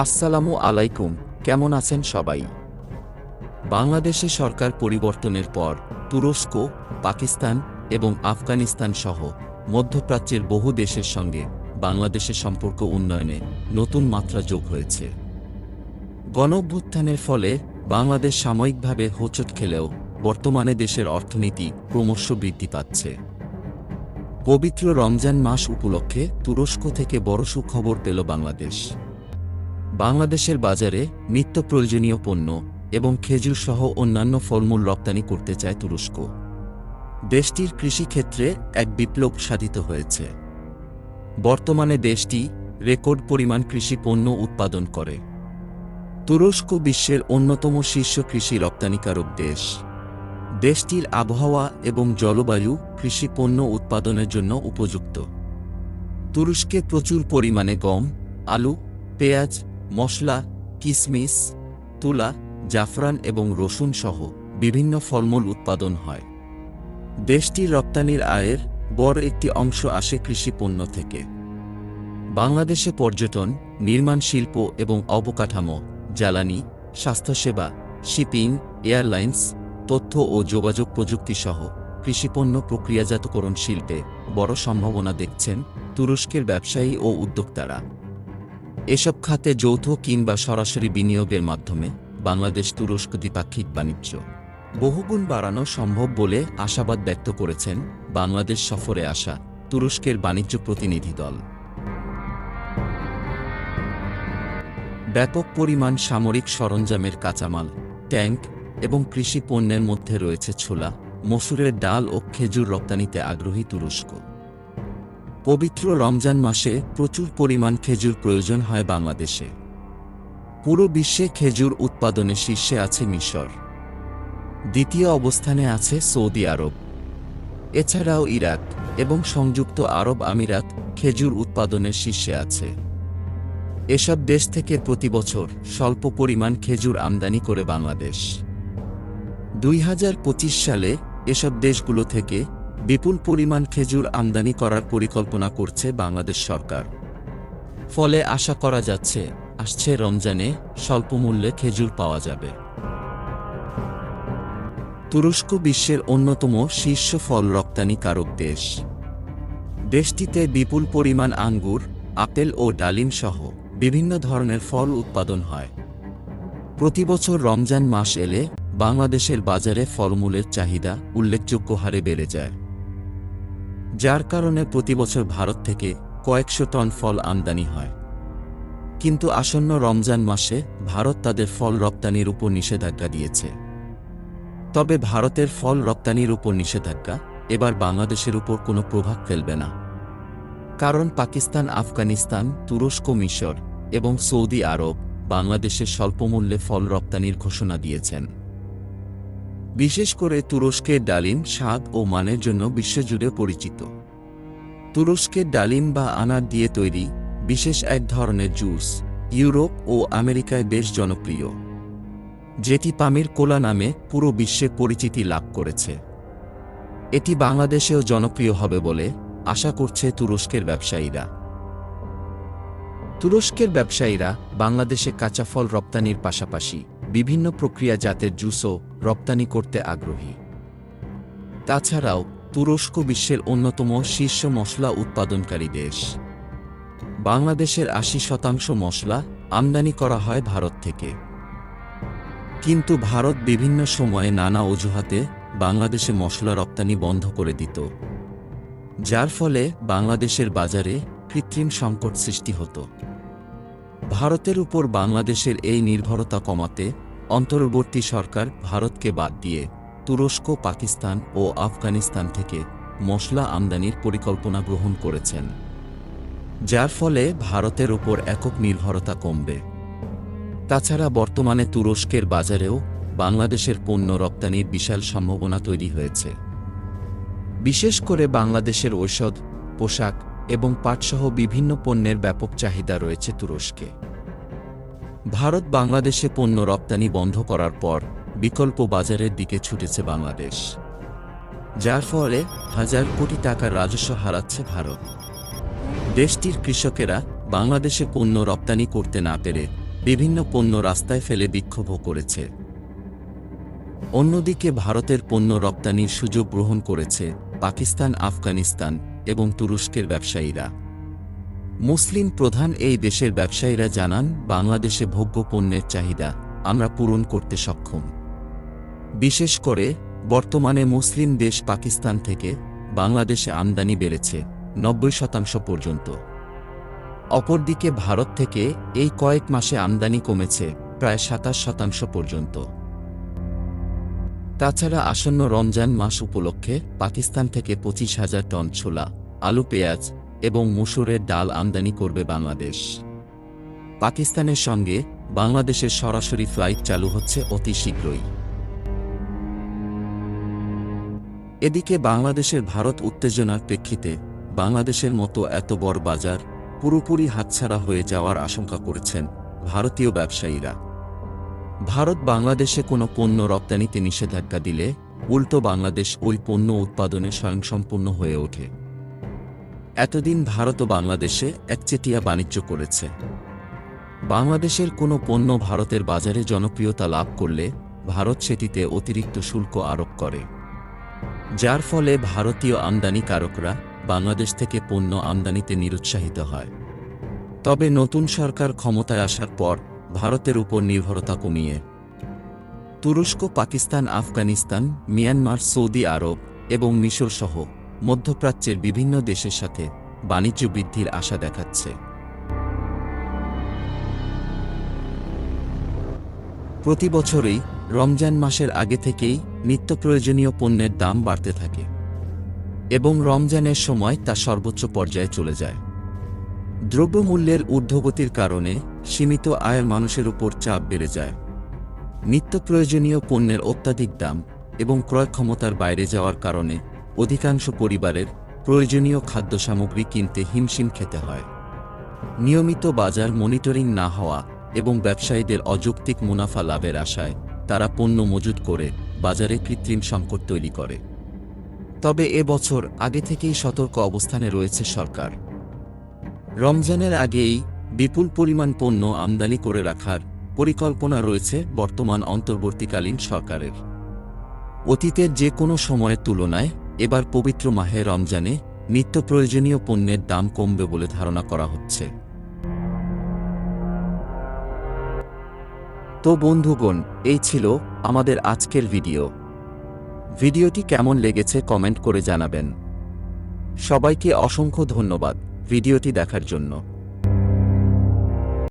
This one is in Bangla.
আসসালামু আলাইকুম, কেমন আছেন সবাই? বাংলাদেশে সরকার পরিবর্তনের পর তুরস্ক, পাকিস্তান এবং আফগানিস্তান সহ মধ্যপ্রাচ্যের বহু দেশের সঙ্গে বাংলাদেশের সম্পর্ক উন্নয়নে নতুন মাত্রা যোগ হয়েছে। গণঅভ্যুত্থানের ফলে বাংলাদেশ সাময়িকভাবে হোঁচট খেলেও বর্তমানে দেশের অর্থনীতি ক্রমশ বৃদ্ধি পাচ্ছে। পবিত্র রমজান মাস উপলক্ষে তুরস্ক থেকে বড় সুখবর পেল বাংলাদেশ। বাংলাদেশের বাজারে নিত্য প্রয়োজনীয় পণ্য এবং খেজুর সহ অন্যান্য ফলমূল রপ্তানি করতে চায় তুরস্ক। দেশটির কৃষিক্ষেত্রে এক বিপ্লব সাধিত হয়েছে। বর্তমানে দেশটি রেকর্ড পরিমাণ কৃষি পণ্য উৎপাদন করে। তুরস্ক বিশ্বের অন্যতম শীর্ষ কৃষি রপ্তানিকারক দেশ। দেশটির আবহাওয়া এবং জলবায়ু কৃষি পণ্য উৎপাদনের জন্য উপযুক্ত। তুরস্কে প্রচুর পরিমাণে গম, আলু, পেঁয়াজ মশলা, কিসমিস, তুলা, জাফরান এবং রসুন সহ বিভিন্ন ফলমূল উৎপাদন হয়। দেশটির রপ্তানির আয়ের বড় একটি অংশ আসে কৃষি পণ্য থেকে। বাংলাদেশে পর্যটন, নির্মাণ শিল্প এবং অবকাঠামো, জ্বালানি, স্বাস্থ্যসেবা, শিপিং, এয়ারলাইন্স, তথ্য ও যোগাযোগ প্রযুক্তি সহ কৃষিপণ্য প্রক্রিয়াজাতকরণ শিল্পে বড় সম্ভাবনা দেখছেন তুরস্কের ব্যবসায়ী ও উদ্যোক্তারা। এসব খাতে যৌথ কিংবা সরাসরি বিনিয়োগের মাধ্যমে বাংলাদেশ তুরস্ক দ্বিপাক্ষিক বাণিজ্য। বহুগুণ বাড়ানো সম্ভব বলে আশাবাদ ব্যক্ত করেছেন বাংলাদেশ সফরে আসা তুরস্কের বাণিজ্য প্রতিনিধি দল। ব্যাপক পরিমাণ সামরিক সরঞ্জামের কাঁচামাল ট্যাঙ্ক এবং কৃষি পণ্যের মধ্যে রয়েছে ছোলা, মসুরের ডাল ও খেজুর রপ্তানিতে আগ্রহী তুরস্ক। পবিত্র রমজান মাসে প্রচুর পরিমাণ খেজুর প্রয়োজন হয় বাংলাদেশে। পুরো বিশ্বে খেজুর উৎপাদনে শীর্ষে আছে মিশর। দ্বিতীয় অবস্থানে আছে সৌদি আরব। এছাড়াও ইরাক এবং সংযুক্ত আরব আমিরাত খেজুর উৎপাদনের শীর্ষে আছে। এসব দেশ থেকে প্রতি বছর স্বল্প পরিমাণ খেজুর আমদানি করে বাংলাদেশ। দুই হাজার পঁচিশ সালে এসব দেশগুলো থেকে বিপুল পরিমাণ খেজুর আমদানি করার পরিকল্পনা করছে বাংলাদেশ সরকার। ফলে আশা করা যাচ্ছে, আসছে রমজানে স্বল্প মূল্যে খেজুর পাওয়া যাবে। তুরস্ক বিশ্বের অন্যতম শীর্ষ ফল রপ্তানিকারক দেশ। দেশটিতে বিপুল পরিমাণ আঙ্গুর, আপেল ও ডালিম সহ বিভিন্ন ধরনের ফল উৎপাদন হয়। প্রতিবছর রমজান মাস এলে বাংলাদেশের বাজারে ফলমূলের চাহিদা উল্লেখযোগ্য হারে বেড়ে যায়। যার কারণে প্রতিবছর ভারত থেকে কয়েকশো টন ফল আমদানি হয়। কিন্তু আসন্ন রমজান মাসে ভারত তাদের ফল রপ্তানির উপর নিষেধাজ্ঞা দিয়েছে। তবে ভারতের ফল রপ্তানির উপর নিষেধাজ্ঞা এবার বাংলাদেশের উপর কোনো প্রভাব ফেলবে না। কারণ পাকিস্তান, আফগানিস্তান, তুরস্ক, মিশর এবং সৌদি আরব বাংলাদেশের স্বল্পমূল্যে ফল রপ্তানির ঘোষণা দিয়েছেন। বিশেষ করে তুরস্কের ডালিম স্বাদ ও মানের জন্য বিশ্বজুড়ে পরিচিত। তুরস্কের ডালিম বা আনার দিয়ে তৈরি বিশেষ এক ধরনের জুস, ইউরোপ ও আমেরিকায় বেশ জনপ্রিয়। যেটি পামির কোলা নামে পুরো বিশ্বে পরিচিতি লাভ করেছে। এটি বাংলাদেশেও জনপ্রিয় হবে বলে আশা করছে তুরস্কের ব্যবসায়ীরা। তুরস্কের ব্যবসায়ীরা বাংলাদেশে কাঁচা ফল রপ্তানির পাশাপাশি বিভিন্ন প্রক্রিয়াজাতের জুসও রপ্তানি করতে আগ্রহী। তাছাড়াও, তুরস্ক বিশ্বের অন্যতম শীর্ষ মশলা উৎপাদনকারী দেশ। বাংলাদেশের আশি শতাংশ মশলা আমদানি করা হয় ভারত থেকে। কিন্তু ভারত বিভিন্ন সময়ে নানা অজুহাতে বাংলাদেশে মশলা রপ্তানি বন্ধ করে দিত। যার ফলে বাংলাদেশের বাজারে কৃত্রিম সংকট সৃষ্টি হতো। ভারতের উপর বাংলাদেশের এই নির্ভরতা কমাতে অন্তর্বর্তী সরকার ভারতকে বাদ দিয়ে তুরস্ক, পাকিস্তান ও আফগানিস্তান থেকে মশলা আমদানির পরিকল্পনা গ্রহণ করেছেন, যার ফলে ভারতের উপর একক নির্ভরতা কমবে। তাছাড়া বর্তমানে তুরস্কের বাজারেও বাংলাদেশের পণ্য রপ্তানির বিশাল সম্ভাবনা তৈরি হয়েছে। বিশেষ করে বাংলাদেশের ঔষধ, পোশাক এবং পাটসহ বিভিন্ন পণ্যের ব্যাপক চাহিদা রয়েছে তুরস্কে। ভারত বাংলাদেশে পণ্য রপ্তানি বন্ধ করার পর বিকল্প বাজারের দিকে ছুটেছে বাংলাদেশ। যার ফলে হাজার কোটি টাকার রাজস্ব হারাচ্ছে ভারত। দেশটির কৃষকেরা বাংলাদেশে পণ্য রপ্তানি করতে না পেরে বিভিন্ন পণ্য রাস্তায় ফেলে বিক্ষোভ করেছে। অন্যদিকে ভারতের পণ্য রপ্তানির সুযোগ গ্রহণ করেছে পাকিস্তান আফগানিস্তান এবং তুরস্কের ব্যবসায়ীরা। মুসলিম প্রধান এই দেশের ব্যবসায়ীরা জানান, বাংলাদেশে ভোগ্য পণ্যের চাহিদা আমরা পূরণ করতে সক্ষম। বিশেষ করে, বর্তমানে মুসলিম দেশ পাকিস্তান থেকে বাংলাদেশে আমদানি বেড়েছে নব্বই শতাংশ পর্যন্ত। অপরদিকে ভারত থেকে এই কয়েক মাসে আমদানি কমেছে প্রায় সাতাশ শতাংশ পর্যন্ত। তাছাড়া আসন্ন রমজান মাস উপলক্ষে পাকিস্তান থেকে পঁচিশ হাজার টন ছোলা, আলু পেঁয়াজ এবং মুসুরের ডাল আমদানি করবে বাংলাদেশ। পাকিস্তানের সঙ্গে বাংলাদেশের সরাসরি ফ্লাইট চালু হচ্ছে অতি শীঘ্রই। এদিকে বাংলাদেশের ভারত উত্তেজনার প্রেক্ষিতে বাংলাদেশের মতো এত বড় বাজার পুরোপুরি হাতছাড়া হয়ে যাওয়ার আশঙ্কা করেছেন ভারতীয় ব্যবসায়ীরা। ভারত বাংলাদেশে কোনো পণ্য রপ্তানিতে নিষেধাজ্ঞা দিলে উল্টো বাংলাদেশ ওই পণ্য উৎপাদনে স্বয়ংসম্পূর্ণ হয়ে ওঠে। এতদিন ভারত ও বাংলাদেশে একচেটিয়া বাণিজ্য করেছে। বাংলাদেশের কোনো পণ্য ভারতের বাজারে জনপ্রিয়তা লাভ করলে ভারত সেটিতে অতিরিক্ত শুল্ক আরোপ করে। যার ফলে ভারতীয় আমদানিকারকরা বাংলাদেশ থেকে পণ্য আমদানিতে নিরুৎসাহিত হয়। তবে নতুন সরকার ক্ষমতায় আসার পর ভারতের উপর নির্ভরতা কমিয়ে। তুরস্ক, পাকিস্তান, আফগানিস্তান, মিয়ানমার, সৌদি আরব এবং মিশর সহ মধ্যপ্রাচ্যের বিভিন্ন দেশের সাথে বাণিজ্য বৃদ্ধির আশা দেখাচ্ছে। প্রতি বছরই রমজান মাসের আগে থেকেই নিত্য প্রয়োজনীয় পণ্যের দাম বাড়তে থাকে এবং রমজানের সময় তা সর্বোচ্চ পর্যায়ে চলে যায়। দ্রব্যমূল্যের ঊর্ধ্বগতির কারণে সীমিত আয়ের মানুষের উপর চাপ বেড়ে যায়। নিত্য প্রয়োজনীয় পণ্যের অত্যাধিক দাম এবং ক্রয় ক্ষমতার বাইরে যাওয়ার কারণে অধিকাংশ পরিবারের প্রয়োজনীয় খাদ্য সামগ্রী কিনতে হিমশিম খেতে হয়। নিয়মিত বাজার মনিটরিং না হওয়া এবং ব্যবসায়ীদের অযৌক্তিক মুনাফা লাভের আশায় তারা পণ্য মজুত করে বাজারে কৃত্রিম সংকট তৈরি করে। তবে এ বছর আগে থেকেই সতর্ক অবস্থানে রয়েছে সরকার। রমজানের আগেই বিপুল পরিমাণ পণ্য আমদানি করে রাখার পরিকল্পনা রয়েছে বর্তমান অন্তর্বর্তীকালীন সরকারের। অতীতের যে কোনো সময়ের তুলনায় এবার পবিত্র মাহে রমজানে নিত্য প্রয়োজনীয় পণ্যের দাম কমবে বলে ধারণা করা হচ্ছে। তো বন্ধুগণ, এই ছিল আমাদের আজকের ভিডিও। ভিডিওটি কেমন লেগেছে কমেন্ট করে জানাবেন। সবাইকে অসংখ্য ধন্যবাদ। ভিডিওটি দেখার জন্য।